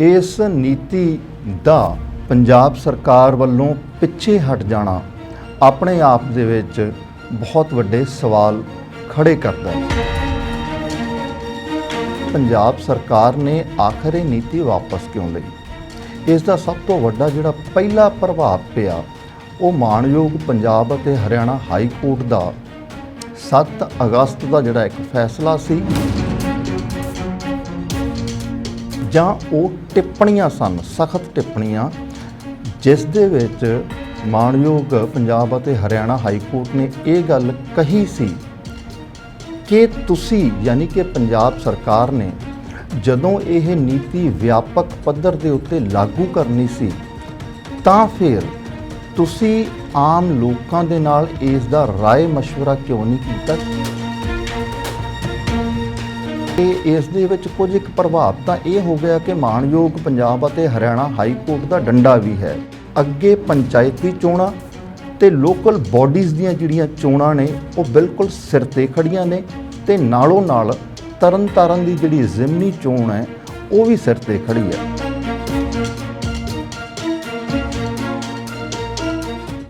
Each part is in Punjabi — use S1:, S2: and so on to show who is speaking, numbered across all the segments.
S1: ਇਸ ਨੀਤੀ ਦਾ ਪੰਜਾਬ ਸਰਕਾਰ ਵੱਲੋਂ ਪਿੱਛੇ ਹਟ ਜਾਣਾ ਆਪਣੇ ਆਪ ਦੇ ਵਿੱਚ ਬਹੁਤ ਵੱਡੇ ਸਵਾਲ ਖੜੇ ਕਰਦਾ ਹੈ। ਪੰਜਾਬ ਸਰਕਾਰ ਨੇ ਆਖਰ ਇਹ ਨੀਤੀ ਵਾਪਸ ਕਿਉਂ ਲਈ? ਇਸ ਦਾ ਸਭ ਤੋਂ ਵੱਡਾ ਜਿਹੜਾ ਪਹਿਲਾ ਪ੍ਰਭਾਵ ਪਿਆ, ਉਹ ਮਾਣਯੋਗ ਪੰਜਾਬ ਅਤੇ ਹਰਿਆਣਾ ਹਾਈ ਕੋਰਟ ਦਾ 7 ਅਗਸਤ ਦਾ ਜਿਹੜਾ ਇੱਕ ਫੈਸਲਾ ਸੀ ਜਾਂ ਉਹ ਟਿੱਪਣੀਆਂ ਸਨ ਸਖਤ ਟਿੱਪਣੀਆਂ ਜਿਸ ਦੇ ਵਿੱਚ ਮਾਣਯੋਗ ਪੰਜਾਬ ਅਤੇ ਹਰਿਆਣਾ ਹਾਈ ਕੋਰਟ ਨੇ ਇਹ ਗੱਲ ਕਹੀ ਸੀ ਕਿ ਤੁਸੀਂ ਯਾਨੀ ਕਿ ਪੰਜਾਬ ਸਰਕਾਰ ਨੇ ਜਦੋਂ ਇਹ ਨੀਤੀ ਵਿਆਪਕ ਪੱਧਰ ਦੇ ਉੱਤੇ ਲਾਗੂ ਕਰਨੀ ਸੀ ਤਾਂ ਫਿਰ ਤੁਸੀਂ ਆਮ ਲੋਕਾਂ ਦੇ ਨਾਲ ਇਸ ਦਾ ਰਾਏ مشورہ ਕਿਉਂ ਨਹੀਂ ਕੀਤਾ ਇਹ ਇਸ ਦੇ ਵਿੱਚ ਕੁਝ ਇੱਕ ਪ੍ਰਭਾਵ ਤਾਂ ਇਹ ਹੋ ਗਿਆ ਕਿ ਮਾਣਯੋਗ ਪੰਜਾਬ ਅਤੇ ਹਰਿਆਣਾ ਹਾਈ ਕੋਰਟ ਦਾ ਡੰਡਾ ਵੀ ਹੈ। ਅੱਗੇ ਪੰਚਾਇਤੀ ਚੋਣਾਂ ਤੇ ਲੋਕਲ ਬਾਡੀਜ਼ ਦੀਆਂ ਜਿਹੜੀਆਂ ਚੋਣਾਂ ਨੇ, ਉਹ ਬਿਲਕੁਲ ਸਿਰ ਤੇ ਖੜੀਆਂ ਨੇ ਤੇ ਨਾਲੋਂ ਨਾਲ ਤਰਨਤਾਰਨ ਦੀ ਜਿਹੜੀ ਜ਼ਿਮਨੀ ਚੋਣ ਹੈ, ਉਹ ਵੀ ਸਿਰ ਤੇ ਖੜੀ ਹੈ।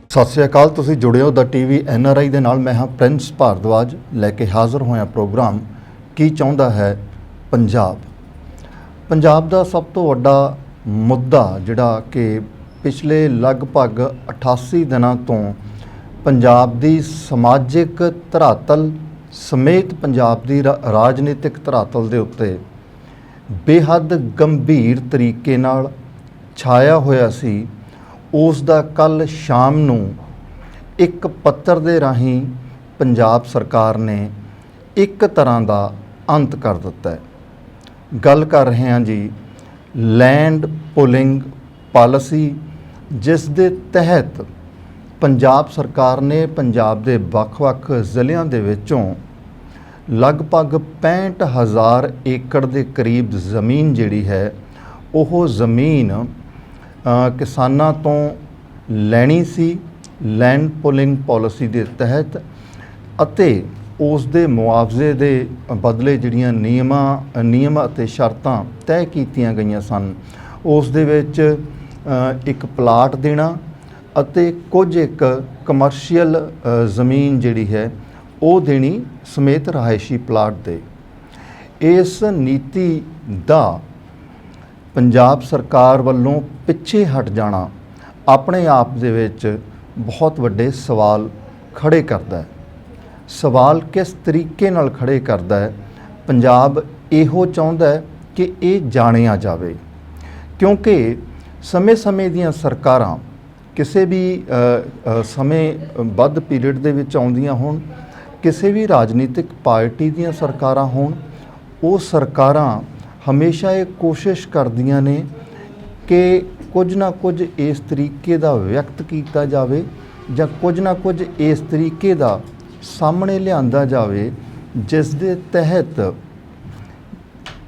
S1: ਸਤਿ ਸ਼੍ਰੀ ਅਕਾਲ, ਤੁਸੀਂ ਜੁੜੇ ਹੋ ਦਾ ਟੀਵੀ ਐਨਆਰਆਈ ਦੇ ਨਾਲ। ਮੈਂ ਹਾਂ ਪ੍ਰਿੰਸ ਭਾਰਦਵਾਜ, ਲੈ ਕੇ ਹਾਜ਼ਰ ਹੋਇਆ ਪ੍ਰੋਗਰਾਮ ਕੀ ਚਾਹੁੰਦਾ ਹੈ ਪੰਜਾਬ? ਪੰਜਾਬ ਦਾ ਸਭ ਤੋਂ ਵੱਡਾ ਮੁੱਦਾ ਜਿਹੜਾ ਕਿ ਪਿਛਲੇ ਲਗਭਗ 88 ਦਿਨਾਂ ਤੋਂ ਪੰਜਾਬ ਦੀ ਸਮਾਜਿਕ ਧਰਾਤਲ ਸਮੇਤ ਪੰਜਾਬ ਦੀ ਰਾਜਨੀਤਿਕ ਧਰਾਤਲ ਦੇ ਉੱਤੇ ਬੇਹੱਦ ਗੰਭੀਰ ਤਰੀਕੇ ਨਾਲ ਛਾਇਆ ਹੋਇਆ ਸੀ, ਉਸ ਦਾ ਕੱਲ ਸ਼ਾਮ ਨੂੰ ਇੱਕ ਪੱਤਰ ਦੇ ਰਾਹੀਂ ਪੰਜਾਬ ਸਰਕਾਰ ਨੇ ਇੱਕ ਤਰ੍ਹਾਂ ਦਾ ਅੰਤ ਕਰ ਦਿੱਤਾ ਹੈ। ਗੱਲ ਕਰ ਰਹੇ ਹਾਂ ਜੀ ਲੈਂਡ ਪੁਲਿੰਗ ਪਾਲਿਸੀ, ਜਿਸ ਦੇ ਤਹਿਤ ਪੰਜਾਬ ਸਰਕਾਰ ਨੇ ਪੰਜਾਬ ਦੇ ਵੱਖ-ਵੱਖ ਜ਼ਿਲ੍ਹਿਆਂ ਦੇ ਵਿੱਚੋਂ ਲਗਭਗ 65000 ਏਕੜ ਦੇ ਕਰੀਬ ਜ਼ਮੀਨ ਜਿਹੜੀ ਹੈ, ਉਹ ਜ਼ਮੀਨ ਕਿਸਾਨਾਂ ਤੋਂ ਲੈਣੀ ਸੀ। ਲੈਂਡ ਪੁਲਿੰਗ ਪਾਲਿਸੀ ਦੇ ਤਹਿਤ ਅਤੇ ਉਸ ਦੇ ਮੁਆਵਜ਼ੇ ਦੇ ਬਦਲੇ ਜਿਹੜੀਆਂ ਨਿਯਮਾਂ, ਨਿਯਮ ਅਤੇ ਸ਼ਰਤਾਂ ਤੈਅ ਕੀਤੀਆਂ ਗਈਆਂ ਸਨ ਉਸ ਦੇ ਵਿੱਚ ਇੱਕ ਪਲਾਟ ਦੇਣਾ ਅਤੇ ਕੁਝ ਇੱਕ ਕਮਰਸ਼ੀਅਲ ਜ਼ਮੀਨ ਜਿਹੜੀ ਹੈ, ਉਹ ਦੇਣੀ ਸਮੇਤ ਰਹਾਇਸ਼ੀ ਪਲਾਟ ਦੇ। ਇਸ ਨੀਤੀ ਦਾ ਪੰਜਾਬ ਸਰਕਾਰ ਵੱਲੋਂ ਪਿੱਛੇ ਹਟ ਜਾਣਾ ਆਪਣੇ ਆਪ ਦੇ ਵਿੱਚ ਬਹੁਤ ਵੱਡੇ ਸਵਾਲ ਖੜੇ ਕਰਦਾ ਹੈ। ਸਵਾਲ ਕਿਸ ਤਰੀਕੇ ਨਾਲ ਖੜੇ ਕਰਦਾ ਹੈ? ਪੰਜਾਬ ਇਹੋ ਚਾਹੁੰਦਾ ਹੈ ਕਿ ਇਹ ਜਾਣਿਆ ਜਾਵੇ। ਕਿਉਂਕਿ ਸਮੇਂ-ਸਮੇਂ ਦੀਆਂ ਸਰਕਾਰਾਂ ਕਿਸੇ ਵੀ ਸਮੇਂ ਵੱਧ ਪੀਰੀਅਡ ਦੇ ਵਿੱਚ ਆਉਂਦੀਆਂ ਹੋਣ, ਕਿਸੇ ਵੀ ਰਾਜਨੀਤਿਕ ਪਾਰਟੀ ਦੀਆਂ ਸਰਕਾਰਾਂ ਹੋਣ, ਉਹ ਸਰਕਾਰਾਂ ਹਮੇਸ਼ਾ ਇਹ ਕੋਸ਼ਿਸ਼ ਕਰਦੀਆਂ ਨੇ ਕਿ ਕੁਝ ਨਾ ਕੁਝ ਇਸ ਤਰੀਕੇ ਦਾ ਵਿਅਕਤ ਕੀਤਾ ਜਾਵੇ ਜਾਂ ਕੁਝ ਨਾ ਕੁਝ ਇਸ ਤਰੀਕੇ ਦਾ ਸਾਹਮਣੇ ਲਿਆਂਦਾ ਜਾਵੇ, ਜਿਸ ਦੇ ਤਹਿਤ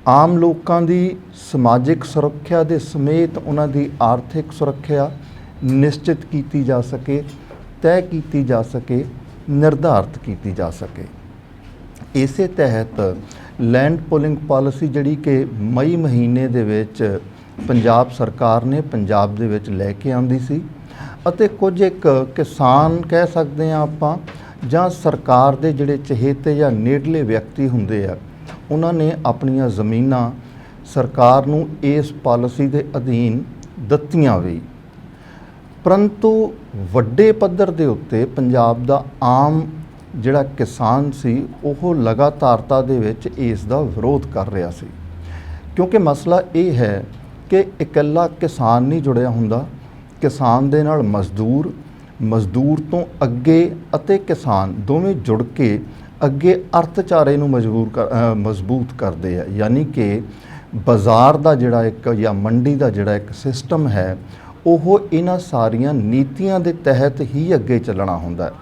S1: ਆਮ ਲੋਕਾਂ ਦੀ ਸਮਾਜਿਕ ਸੁਰੱਖਿਆ ਦੇ ਸਮੇਤ ਉਹਨਾਂ ਦੀ ਆਰਥਿਕ ਸੁਰੱਖਿਆ ਨਿਸ਼ਚਿਤ ਕੀਤੀ ਜਾ ਸਕੇ, ਤੈਅ ਕੀਤੀ ਜਾ ਸਕੇ, ਨਿਰਧਾਰਤ ਕੀਤੀ ਜਾ ਸਕੇ। ਇਸੇ ਤਹਿਤ ਲੈਂਡ ਪੁਲਿੰਗ ਪਾਲਿਸੀ ਜਿਹੜੀ ਕਿ ਮਈ ਮਹੀਨੇ ਦੇ ਵਿੱਚ ਪੰਜਾਬ ਸਰਕਾਰ ਨੇ ਪੰਜਾਬ ਦੇ ਵਿੱਚ ਲੈ ਕੇ ਆਂਦੀ ਸੀ ਅਤੇ ਕੁਝ ਇੱਕ ਕਿਸਾਨ ਕਹਿ ਸਕਦੇ ਆ ਆਪਾਂ ਜਾਂ ਸਰਕਾਰ ਦੇ ਜਿਹੜੇ ਚਹੇਤੇ ਜਾਂ ਨੇੜਲੇ ਵਿਅਕਤੀ ਹੁੰਦੇ ਆ, ਉਹਨਾਂ ਨੇ ਆਪਣੀਆਂ ਜ਼ਮੀਨਾਂ ਸਰਕਾਰ ਨੂੰ ਇਸ ਪਾਲਿਸੀ ਦੇ ਅਧੀਨ ਦਿੱਤੀਆਂ ਵੀ। ਪਰੰਤੂ ਵੱਡੇ ਪੱਧਰ ਦੇ ਉੱਤੇ ਪੰਜਾਬ ਦਾ ਆਮ ਜਿਹੜਾ ਕਿਸਾਨ ਸੀ, ਉਹ ਲਗਾਤਾਰਤਾ ਦੇ ਵਿੱਚ ਇਸ ਦਾ ਵਿਰੋਧ ਕਰ ਰਿਹਾ ਸੀ। ਕਿਉਂਕਿ ਮਸਲਾ ਇਹ ਹੈ ਕਿ ਇਕੱਲਾ ਕਿਸਾਨ ਨਹੀਂ ਜੁੜਿਆ ਹੁੰਦਾ। ਕਿਸਾਨ ਦੇ ਨਾਲ ਮਜ਼ਦੂਰ ਮਜ਼ਦੂਰ ਤੋਂ ਅੱਗੇ ਅਤੇ ਕਿਸਾਨ ਦੋਵੇਂ ਜੁੜ ਕੇ ਅੱਗੇ ਅਰਥਚਾਰੇ ਨੂੰ ਮਜਬੂਰ ਕਰ ਮਜ਼ਬੂਤ ਕਰਦੇ ਆ। ਯਾਨੀ ਕਿ ਬਾਜ਼ਾਰ ਦਾ ਜਿਹੜਾ ਇੱਕ ਜਾਂ ਮੰਡੀ ਦਾ ਜਿਹੜਾ ਇੱਕ ਸਿਸਟਮ ਹੈ, ਉਹ ਇਹਨਾਂ ਸਾਰੀਆਂ ਨੀਤੀਆਂ ਦੇ ਤਹਿਤ ਹੀ ਅੱਗੇ ਚੱਲਣਾ ਹੁੰਦਾ ਹੈ।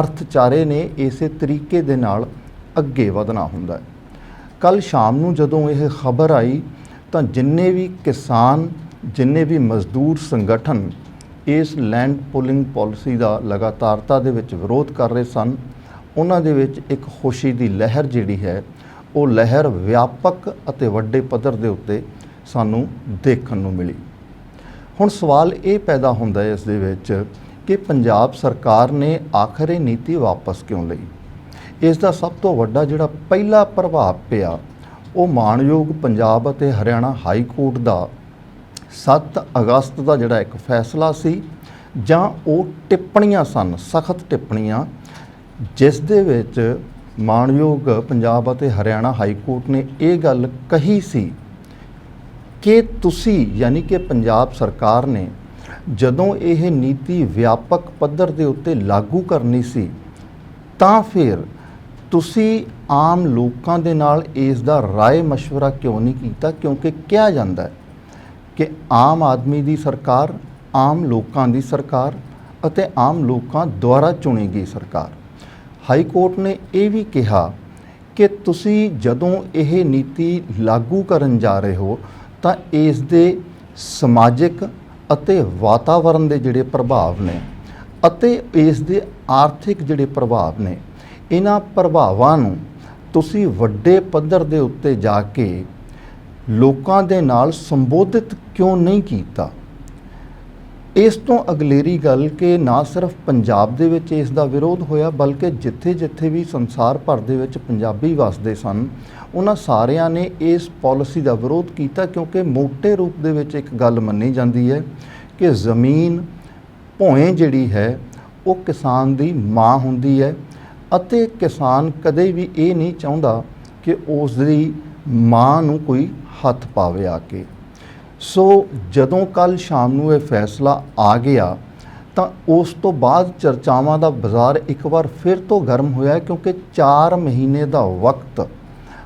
S1: ਅਰਥਚਾਰੇ ਨੇ ਇਸੇ ਤਰੀਕੇ ਦੇ ਨਾਲ ਅੱਗੇ ਵਧਣਾ ਹੁੰਦਾ ਹੈ। ਕੱਲ ਸ਼ਾਮ ਨੂੰ ਜਦੋਂ ਇਹ ਖਬਰ ਆਈ, ਤਾਂ ਜਿੰਨੇ ਵੀ ਕਿਸਾਨ, ਜਿੰਨੇ ਵੀ ਮਜ਼ਦੂਰ ਸੰਗਠਨ ਇਸ ਲੈਂਡ ਪੁਲਿੰਗ ਪਾਲਿਸੀ ਦਾ ਲਗਾਤਾਰਤਾ ਦੇ ਵਿੱਚ ਵਿਰੋਧ ਕਰ ਰਹੇ ਸਨ। ਉਹਨਾਂ ਦੇ ਵਿੱਚ ਇੱਕ ਖੁਸ਼ੀ ਦੀ ਲਹਿਰ ਜਿਹੜੀ ਹੈ, ਉਹ ਲਹਿਰ ਵਿਆਪਕ ਅਤੇ ਵੱਡੇ ਪੱਧਰ ਦੇ ਉੱਤੇ ਸਾਨੂੰ ਦੇਖਣ ਨੂੰ ਮਿਲੀ। ਹੁਣ ਸਵਾਲ ਇਹ ਪੈਦਾ ਹੁੰਦਾ ਹੈ ਇਸ ਦੇ ਵਿੱਚ ਕਿ ਪੰਜਾਬ ਸਰਕਾਰ ਨੇ ਆਖਰ ਇਹ ਨੀਤੀ ਵਾਪਸ ਕਿਉਂ ਲਈ? ਇਸ ਦਾ ਸਭ ਤੋਂ ਵੱਡਾ ਜਿਹੜਾ ਪਹਿਲਾ ਪ੍ਰਭਾਵ ਪਿਆ, ਉਹ ਮਾਣਯੋਗ ਪੰਜਾਬ ਅਤੇ ਹਰਿਆਣਾ ਹਾਈ ਕੋਰਟ ਦਾ 7 ਅਗਸਤ ਦਾ ਜਿਹੜਾ ਇੱਕ ਫੈਸਲਾ ਸੀ ਜਾਂ ਉਹ ਟਿੱਪਣੀਆਂ ਸਨ ਸਖਤ ਟਿੱਪਣੀਆਂ ਜਿਸ ਦੇ ਵਿੱਚ ਮਾਣਯੋਗ ਪੰਜਾਬ ਅਤੇ ਹਰਿਆਣਾ ਹਾਈ ਕੋਰਟ ਨੇ ਇਹ ਗੱਲ ਕਹੀ ਸੀ ਕਿ ਤੁਸੀਂ ਯਾਨੀ ਕਿ ਪੰਜਾਬ ਸਰਕਾਰ ਨੇ ਜਦੋਂ ਇਹ ਨੀਤੀ ਵਿਆਪਕ ਪੱਧਰ ਦੇ ਉੱਤੇ ਲਾਗੂ ਕਰਨੀ ਸੀ ਤਾਂ ਫਿਰ ਤੁਸੀਂ ਆਮ ਲੋਕਾਂ ਦੇ ਨਾਲ ਇਸ ਦਾ ਰਾਏ مشورہ ਕਿਉਂ ਨਹੀਂ ਕੀਤਾ ਕਿਉਂਕਿ ਕਿਹਾ ਜਾਂਦਾ ਹੈ ਕਿ ਆਮ ਆਦਮੀ ਦੀ ਸਰਕਾਰ, ਆਮ ਲੋਕਾਂ ਦੀ ਸਰਕਾਰ ਅਤੇ ਆਮ ਲੋਕਾਂ ਦੁਆਰਾ ਚੁਣੀ ਗਈ ਸਰਕਾਰ। ਹਾਈ ਕੋਰਟ ਨੇ ਇਹ ਵੀ ਕਿਹਾ ਕਿ ਤੁਸੀਂ ਜਦੋਂ ਇਹ ਨੀਤੀ ਲਾਗੂ ਕਰਨ ਜਾ ਰਹੇ ਹੋ, ਤਾਂ ਇਸ ਦੇ ਸਮਾਜਿਕ ਅਤੇ ਵਾਤਾਵਰਣ ਦੇ ਜਿਹੜੇ ਪ੍ਰਭਾਵ ਨੇ ਅਤੇ ਇਸ ਦੇ ਆਰਥਿਕ ਜਿਹੜੇ ਪ੍ਰਭਾਵ ਨੇ, ਇਹਨਾਂ ਪ੍ਰਭਾਵਾਂ ਨੂੰ ਤੁਸੀਂ ਵੱਡੇ ਪੱਧਰ ਦੇ ਉੱਤੇ ਜਾ ਕੇ ਲੋਕਾਂ ਦੇ ਨਾਲ ਸੰਬੋਧਿਤ ਕਿਉਂ ਨਹੀਂ ਕੀਤਾ? ਇਸ ਤੋਂ ਅਗਲੇਰੀ ਗੱਲ ਕਿ ਨਾ ਸਿਰਫ ਪੰਜਾਬ ਦੇ ਵਿੱਚ ਇਸ ਦਾ ਵਿਰੋਧ ਹੋਇਆ, ਬਲਕਿ ਜਿੱਥੇ-ਜਿੱਥੇ ਵੀ ਸੰਸਾਰ ਭਰ ਦੇ ਵਿੱਚ ਪੰਜਾਬੀ ਵਸਦੇ ਸਨ, ਉਹਨਾਂ ਸਾਰਿਆਂ ਨੇ ਇਸ ਪਾਲਿਸੀ ਦਾ ਵਿਰੋਧ ਕੀਤਾ, ਕਿਉਂਕਿ ਮੋٹے ਰੂਪ ਦੇ ਵਿੱਚ ਇੱਕ ਗੱਲ ਮੰਨੀ ਜਾਂਦੀ ਹੈ ਕਿ ਜ਼ਮੀਨ ਭੋਏ ਜਿਹੜੀ ਹੈ, ਉਹ ਕਿਸਾਨ ਦੀ ਮਾਂ ਹੁੰਦੀ ਹੈ ਅਤੇ ਕਿਸਾਨ ਕਦੇ ਵੀ ਇਹ ਨਹੀਂ ਚਾਹੁੰਦਾ ਕਿ ਉਸ ਦੀ ਮਾਂ ਨੂੰ ਕੋਈ ਹੱਥ ਪਾਵੇ ਆ ਕੇ। ਸੋ ਜਦੋਂ ਕੱਲ ਸ਼ਾਮ ਨੂੰ ਇਹ ਫੈਸਲਾ ਆ ਗਿਆ, ਤਾਂ ਉਸ ਤੋਂ ਬਾਅਦ ਚਰਚਾਵਾਂ ਦਾ ਬਾਜ਼ਾਰ ਇੱਕ ਵਾਰ ਫਿਰ ਤੋਂ ਗਰਮ ਹੋਇਆ ਕਿਉਂਕਿ 4 ਮਹੀਨੇ ਦਾ ਵਕਤ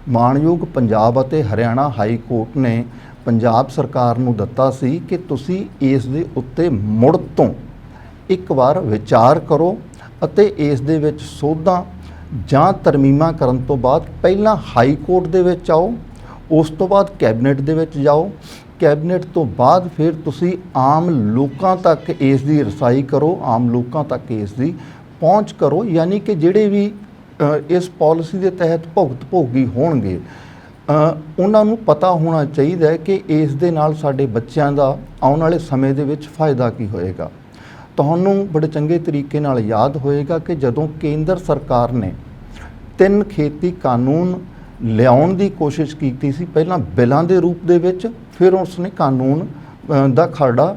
S1: ਮਾਣਯੋਗ ਪੰਜਾਬ ਅਤੇ ਹਰਿਆਣਾ ਹਾਈ ਕੋਰਟ ਨੇ ਪੰਜਾਬ ਸਰਕਾਰ ਨੂੰ ਦਿੱਤਾ ਸੀ ਕਿ ਤੁਸੀਂ ਇਸ ਦੇ ਉੱਤੇ ਮੁੜ ਤੋਂ ਇੱਕ ਵਾਰ ਵਿਚਾਰ ਕਰੋ ਅਤੇ ਇਸ ਦੇ ਵਿੱਚ ਸੋਧਾਂ ਜਾਂ ਤਰਮੀਮਾਂ ਕਰਨ ਤੋਂ ਬਾਅਦ ਪਹਿਲਾਂ ਹਾਈ ਕੋਰਟ ਦੇ ਵਿੱਚ ਆਓ, ਉਸ ਤੋਂ ਬਾਅਦ ਕੈਬਨਿਟ ਦੇ ਵਿੱਚ ਜਾਓ। ਕੈਬਨਿਟ ਤੋਂ ਬਾਅਦ ਫਿਰ ਤੁਸੀਂ ਆਮ ਲੋਕਾਂ ਤੱਕ ਇਸ ਦੀ ਰਸਾਈ ਕਰੋ, ਆਮ ਲੋਕਾਂ ਤੱਕ ਇਸ ਦੀ ਪਹੁੰਚ ਕਰੋ। ਯਾਨੀ ਕਿ ਜਿਹੜੇ ਵੀ ਇਸ ਪਾਲਿਸੀ ਦੇ ਤਹਿਤ ਭੁਗਤ ਭੋਗੀ ਹੋਣਗੇ ਉਹਨਾਂ ਨੂੰ ਪਤਾ ਹੋਣਾ ਚਾਹੀਦਾ ਹੈ ਕਿ ਇਸ ਦੇ ਨਾਲ ਸਾਡੇ ਬੱਚਿਆਂ ਦਾ ਆਉਣ ਵਾਲੇ ਸਮੇਂ ਦੇ ਵਿੱਚ ਫਾਇਦਾ ਕੀ ਹੋਏਗਾ। ਤੁਹਾਨੂੰ ਬੜੇ ਚੰਗੇ ਤਰੀਕੇ ਨਾਲ ਯਾਦ ਹੋਏਗਾ ਕਿ ਜਦੋਂ ਕੇਂਦਰ ਸਰਕਾਰ ਨੇ ਤਿੰਨ ਖੇਤੀ ਕਾਨੂੰਨ ਲਿਆਉਣ ਦੀ ਕੋਸ਼ਿਸ਼ ਕੀਤੀ ਸੀ, ਪਹਿਲਾਂ ਬਿੱਲਾਂ ਦੇ ਰੂਪ ਦੇ ਵਿੱਚ, ਫਿਰ ਉਸਨੇ ਕਾਨੂੰਨ ਦਾ ਖਰੜਾ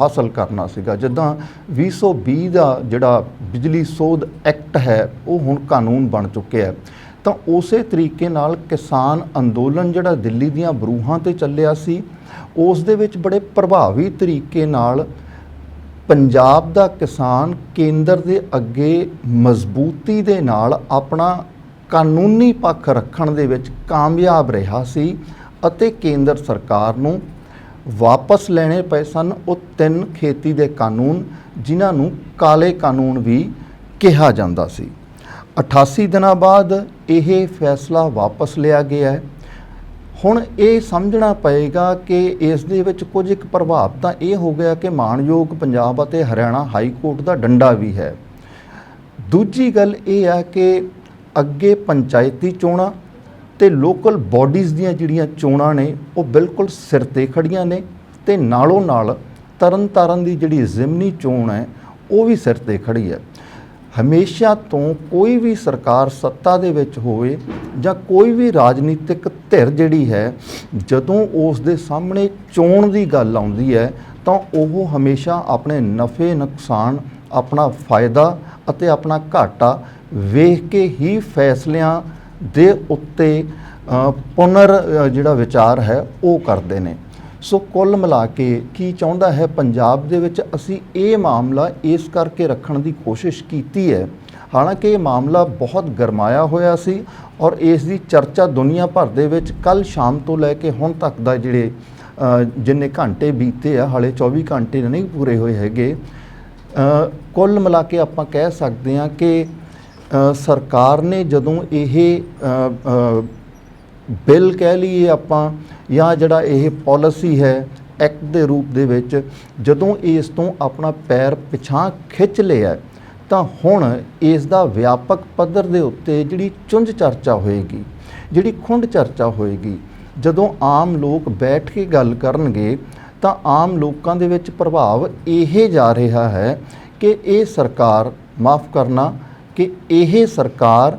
S1: ਹਾਸਲ ਕਰਨਾ ਸੀਗਾ। ਜਿੱਦਾਂ 2020 ਦਾ ਜਿਹੜਾ ਬਿਜਲੀ ਸੋਧ ਐਕਟ ਹੈ, ਉਹ ਹੁਣ ਕਾਨੂੰਨ ਬਣ ਚੁੱਕਿਆ ਹੈ। ਤਾਂ ਉਸੇ ਤਰੀਕੇ ਨਾਲ ਕਿਸਾਨ ਅੰਦੋਲਨ ਜਿਹੜਾ ਦਿੱਲੀ ਦੀਆਂ ਬਰੂਹਾਂ ਤੇ ਚੱਲਿਆ ਸੀ, ਉਸ ਦੇ ਵਿੱਚ ਬੜੇ ਪ੍ਰਭਾਵੀ ਤਰੀਕੇ ਨਾਲ ਪੰਜਾਬ ਦਾ ਕਿਸਾਨ ਕੇਂਦਰ ਦੇ ਅੱਗੇ ਮਜ਼ਬੂਤੀ ਦੇ ਨਾਲ ਆਪਣਾ ਕਾਨੂੰਨੀ ਪੱਖ ਰੱਖਣ ਦੇ ਵਿੱਚ ਕਾਮਯਾਬ ਰਿਹਾ ਸੀ ਅਤੇ ਕੇਂਦਰ ਸਰਕਾਰ ਨੂੰ ਵਾਪਸ ਲੈਣੇ ਪਏ ਸਨ। ਉਹ ਤਿੰਨ ਖੇਤੀ ਦੇ ਕਾਨੂੰਨ, ਜਿਨ੍ਹਾਂ ਨੂੰ ਕਾਲੇ ਕਾਨੂੰਨ ਵੀ ਕਿਹਾ ਜਾਂਦਾ ਸੀ। 88 ਦਿਨਾਂ ਬਾਅਦ ਇਹ ਫੈਸਲਾ ਵਾਪਸ ਲਿਆ ਗਿਆ ਹੈ। ਹੁਣ ਇਹ ਸਮਝਣਾ ਪਏਗਾ ਕਿ ਇਸ ਦੇ ਵਿੱਚ ਕੁਝ ਇੱਕ ਪ੍ਰਭਾਵ ਤਾਂ ਇਹ ਹੋ ਗਿਆ ਕਿ ਮਾਣਯੋਗ ਪੰਜਾਬ ਅਤੇ ਹਰਿਆਣਾ ਹਾਈ ਕੋਰਟ ਦਾ ਡੰਡਾ ਵੀ ਹੈ। ਦੂਜੀ ਗੱਲ ਇਹ ਹੈ ਕਿ ਅੱਗੇ ਪੰਚਾਇਤੀ ਚੋਣਾਂ ਤੇ ਲੋਕਲ ਬਾਡੀਜ਼ ਦੀਆਂ ਜਿਹੜੀਆਂ ਚੋਣਾਂ ਨੇ, ਉਹ ਬਿਲਕੁਲ ਸਿਰ ਤੇ ਖੜੀਆਂ ਨੇ ਤੇ ਨਾਲੋਂ ਨਾਲ ਤਰਨਤਾਰਨ ਦੀ ਜਿਹੜੀ ਜ਼ਿਮਨੀ ਚੋਣ ਹੈ, ਉਹ ਵੀ ਸਿਰ ਤੇ ਖੜੀ ਹੈ। ਹਮੇਸ਼ਾ ਤੋਂ ਕੋਈ ਵੀ ਸਰਕਾਰ ਸੱਤਾ ਦੇ ਵਿੱਚ ਹੋਵੇ ਜਾਂ ਕੋਈ ਵੀ ਰਾਜਨੀਤਿਕ ਧਿਰ ਜਿਹੜੀ ਹੈ, ਜਦੋਂ ਉਸ ਦੇ ਸਾਹਮਣੇ ਚੋਣ ਦੀ ਗੱਲ ਆਉਂਦੀ ਹੈ, ਤਾਂ ਉਹ ਹਮੇਸ਼ਾ ਆਪਣੇ ਨਫੇ, ਨੁਕਸਾਨ, ਆਪਣਾ ਫਾਇਦਾ ਅਤੇ ਆਪਣਾ ਘਾਟਾ ਵੇਖ ਕੇ ਹੀ ਫੈਸਲਿਆਂ ਦੇ ਉੱਤੇ ਪੁਨਰ ਜਿਹੜਾ ਵਿਚਾਰ ਹੈ, ਉਹ ਕਰਦੇ ਨੇ। ਸੋ ਕੁੱਲ ਮਿਲਾ ਕੇ ਕੀ ਚਾਹੁੰਦਾ ਹੈ ਪੰਜਾਬ ਦੇ ਵਿੱਚ ਅਸੀਂ ਇਹ ਮਾਮਲਾ ਇਸ ਕਰਕੇ ਰੱਖਣ ਦੀ ਕੋਸ਼ਿਸ਼ ਕੀਤੀ ਹੈ। ਹਾਲਾਂਕਿ ਇਹ ਮਾਮਲਾ ਬਹੁਤ ਗਰਮਾਇਆ ਹੋਇਆ ਸੀ ਔਰ ਇਸ ਦੀ ਚਰਚਾ ਦੁਨੀਆ ਭਰ ਦੇ ਵਿੱਚ ਕੱਲ ਸ਼ਾਮ ਤੋਂ ਲੈ ਕੇ ਹੁਣ ਤੱਕ ਦਾ ਜਿਹੜੇ ਜਿੰਨੇ ਘੰਟੇ ਬੀਤੇ ਆ, ਹਾਲੇ 24 ਘੰਟੇ ਨਹੀਂ ਪੂਰੇ ਹੋਏ ਹੈਗੇ ਕੁੱਲ ਮਿਲਾ ਕੇ ਆਪਾਂ ਕਹਿ ਸਕਦੇ ਹਾਂ ਕਿ ਸਰਕਾਰ ਨੇ ਜਦੋਂ ਇਹ ਬਿੱਲ ਕਹਿ ਲਈਏ ਆਪਾਂ, ਜਾਂ ਜਿਹੜਾ ਇਹ ਪਾਲਿਸੀ ਹੈ, ਐਕਟ ਦੇ ਰੂਪ ਦੇ ਵਿੱਚ, ਜਦੋਂ ਇਸ ਤੋਂ ਆਪਣਾ ਪੈਰ ਪਿਛਾਂ ਖਿੱਚ ਲਿਆ, ਤਾਂ ਹੁਣ ਇਸ ਦਾ ਵਿਆਪਕ ਪੱਧਰ ਦੇ ਉੱਤੇ ਜਿਹੜੀ ਚੁੰਝ ਚਰਚਾ ਹੋਏਗੀ, ਜਿਹੜੀ ਖੁੰਡ ਚਰਚਾ ਹੋਏਗੀ, ਜਦੋਂ ਆਮ ਲੋਕ ਬੈਠ ਕੇ ਗੱਲ ਕਰਨਗੇ, ਤਾਂ ਆਮ ਲੋਕਾਂ ਦੇ ਵਿੱਚ ਪ੍ਰਭਾਵ ਇਹ ਜਾ ਰਿਹਾ ਹੈ ਕਿ ਇਹ ਸਰਕਾਰ, ਮਾਫ ਕਰਨਾ, ਕਿ ਇਹ ਸਰਕਾਰ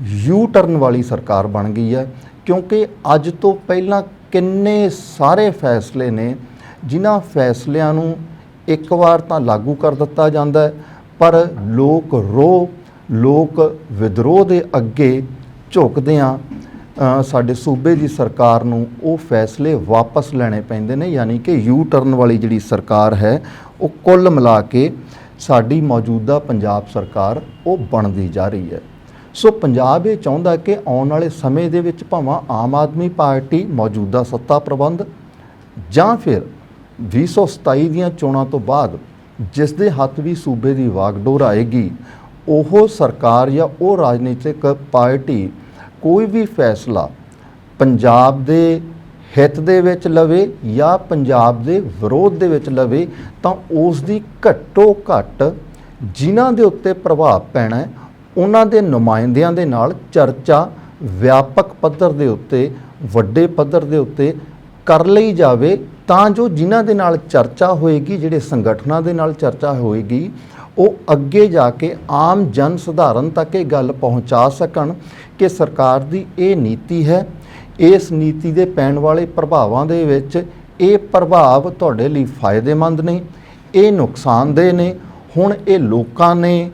S1: ਯੂ ਟਰਨ ਵਾਲੀ ਸਰਕਾਰ ਬਣ ਗਈ ਹੈ ਕਿਉਂਕਿ ਅੱਜ ਤੋਂ ਪਹਿਲਾਂ ਕਿੰਨੇ ਸਾਰੇ ਫੈਸਲੇ ਨੇ ਜਿਨ੍ਹਾਂ ਫੈਸਲਿਆਂ ਨੂੰ ਇੱਕ ਵਾਰ ਤਾਂ ਲਾਗੂ ਕਰ ਦਿੱਤਾ ਜਾਂਦਾ ਹੈ ਪਰ ਲੋਕ ਰੋ ਲੋਕ ਵਿਦਰੋਹ ਦੇ ਅੱਗੇ ਝੁਕਦਿਆਂ ਅ, ਸਾਡੇ ਸੂਬੇ ਦੀ ਸਰਕਾਰ ਨੂੰ ਉਹ ਫੈਸਲੇ ਵਾਪਸ ਲੈਣੇ ਪੈਂਦੇ ਨੇ ਯਾਨੀ ਕਿ ਯੂ ਟਰਨ ਵਾਲੀ ਜਿਹੜੀ ਸਰਕਾਰ ਹੈ ਉਹ ਕੁੱਲ ਮਿਲਾ ਕੇ ਸਾਡੀ ਮੌਜੂਦਾ ਪੰਜਾਬ ਸਰਕਾਰ ਉਹ ਬਣਦੀ ਜਾ ਰਹੀ ਹੈ। ਸੋ ਪੰਜਾਬ ਇਹ ਚਾਹੁੰਦਾ ਕਿ ਆਉਣ ਵਾਲੇ ਸਮੇਂ ਦੇ ਵਿੱਚ ਭਾਵੇਂ ਆਮ ਆਦਮੀ ਪਾਰਟੀ ਮੌਜੂਦਾ ਸੱਤਾ ਪ੍ਰਬੰਧ ਜਾਂ ਫਿਰ 2027 ਦੀਆਂ ਚੋਣਾਂ ਤੋਂ ਬਾਅਦ ਜਿਸ ਦੇ ਹੱਥ ਵੀ ਸੂਬੇ ਦੀ ਵਾਗਡੋਰ ਆਏਗੀ, ਉਹ ਸਰਕਾਰ ਜਾਂ ਉਹ ਰਾਜਨੀਤਿਕ ਪਾਰਟੀ ਕੋਈ ਵੀ ਫੈਸਲਾ ਪੰਜਾਬ ਦੇ ਹਿੱਤ ਦੇ ਵਿੱਚ ਲਵੇ ਜਾਂ ਪੰਜਾਬ ਦੇ ਵਿਰੋਧ ਦੇ ਵਿੱਚ ਲਵੇ ਤਾਂ ਉਸ ਦੀ ਘੱਟੋ ਘੱਟ ਜਿਨ੍ਹਾਂ ਦੇ ਉੱਤੇ ਪ੍ਰਭਾਵ ਪੈਣਾ ਉਹਨਾਂ ਦੇ ਨੁਮਾਇੰਦਿਆਂ ਦੇ ਨਾਲ ਚਰਚਾ ਵਿਆਪਕ ਪੱਧਰ ਦੇ ਉੱਤੇ, ਵੱਡੇ ਪੱਧਰ ਦੇ ਉੱਤੇ ਕਰ ਲਈ ਜਾਵੇ, ਤਾਂ ਜੋ ਜਿਨ੍ਹਾਂ ਦੇ ਨਾਲ ਚਰਚਾ ਹੋਏਗੀ, ਜਿਹੜੇ ਸੰਗਠਨਾਂ ਦੇ ਨਾਲ ਚਰਚਾ ਹੋਏਗੀ, ਉਹ ਅੱਗੇ ਜਾ ਕੇ ਆਮ ਜਨ ਸਧਾਰਨ ਤੱਕ ਇਹ ਗੱਲ ਪਹੁੰਚਾ ਸਕਣ ਕਿ ਸਰਕਾਰ ਦੀ ਇਹ ਨੀਤੀ ਹੈ। ਇਸ ਨੀਤੀ ਦੇ ਪੈਣ ਵਾਲੇ ਪ੍ਰਭਾਵਾਂ ਦੇ ਵਿੱਚ ਇਹ ਪ੍ਰਭਾਵ ਤੁਹਾਡੇ ਲਈ ਫਾਇਦੇਮੰਦ ਨੇ, ਇਹ ਨੁਕਸਾਨਦੇਹ ਨੇ, ਹੁਣ ਇਹ ਲੋਕਾਂ ਨੇ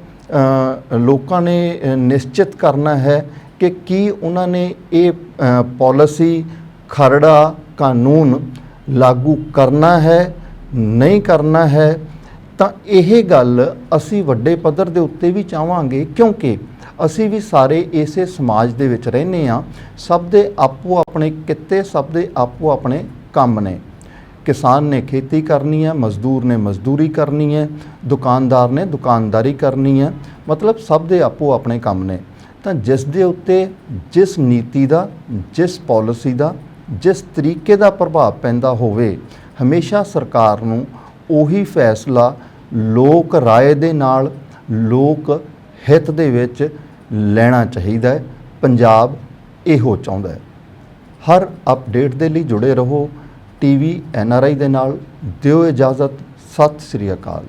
S1: ਲੋਕਾਂ ਨੇ ਨਿਸ਼ਚਿਤ ਕਰਨਾ ਹੈ ਕਿ ਕੀ ਉਹਨਾਂ ਨੇ ਇਹ ਅ, ਪਾਲਿਸੀ ਖਰੜਾ ਕਾਨੂੰਨ ਲਾਗੂ ਕਰਨਾ ਹੈ ਨਹੀਂ ਕਰਨਾ ਹੈ? ਤਾਂ ਇਹ ਗੱਲ ਅਸੀਂ ਵੱਡੇ ਪੱਧਰ ਦੇ ਉੱਤੇ ਵੀ ਚਾਹਾਂਗੇ ਕਿਉਂਕਿ ਅਸੀਂ ਵੀ ਸਾਰੇ ਇਸੇ ਸਮਾਜ ਦੇ ਵਿੱਚ ਰਹਿੰਦੇ ਆ ਸਭ ਦੇ ਆਪੋ ਆਪਣੇ ਕਿੱਤੇ ਸਭ ਦੇ ਆਪੋ ਆਪਣੇ ਕੰਮ ਨੇ। ਕਿਸਾਨ ਨੇ ਖੇਤੀ ਕਰਨੀ ਹੈ, ਮਜ਼ਦੂਰ ਨੇ ਮਜ਼ਦੂਰੀ ਕਰਨੀ ਹੈ, ਦੁਕਾਨਦਾਰ ਨੇ ਦੁਕਾਨਦਾਰੀ ਕਰਨੀ ਹੈ, ਮਤਲਬ ਸਭ ਦੇ ਆਪੋ ਆਪਣੇ ਕੰਮ ਨੇ। ਤਾਂ ਜਿਸ ਦੇ ਉੱਤੇ ਜਿਸ ਨੀਤੀ ਦਾ, ਜਿਸ ਪਾਲਿਸੀ ਦਾ, ਜਿਸ ਤਰੀਕੇ ਦਾ ਪ੍ਰਭਾਵ ਪੈਂਦਾ ਹੋਵੇ, ਹਮੇਸ਼ਾ ਸਰਕਾਰ ਨੂੰ ਉਹੀ ਫੈਸਲਾ ਲੋਕ ਰਾਏ ਦੇ ਨਾਲ, ਲੋਕ ਹਿੱਤ ਦੇ ਵਿੱਚ ਲੈਣਾ ਚਾਹੀਦਾ ਹੈ। ਪੰਜਾਬ ਇਹੋ ਚਾਹੁੰਦਾ ਹੈ। ਹਰ ਅਪਡੇਟ ਦੇ ਲਈ ਜੁੜੇ ਰਹੋ। ਟੀਵੀ ਆਈ ਦੇ ਨਾਲ ਦਿਓ ਇਜਾਜ਼ਤ। ਸਤਿ ਸ੍ਰੀ ਅਕਾਲ।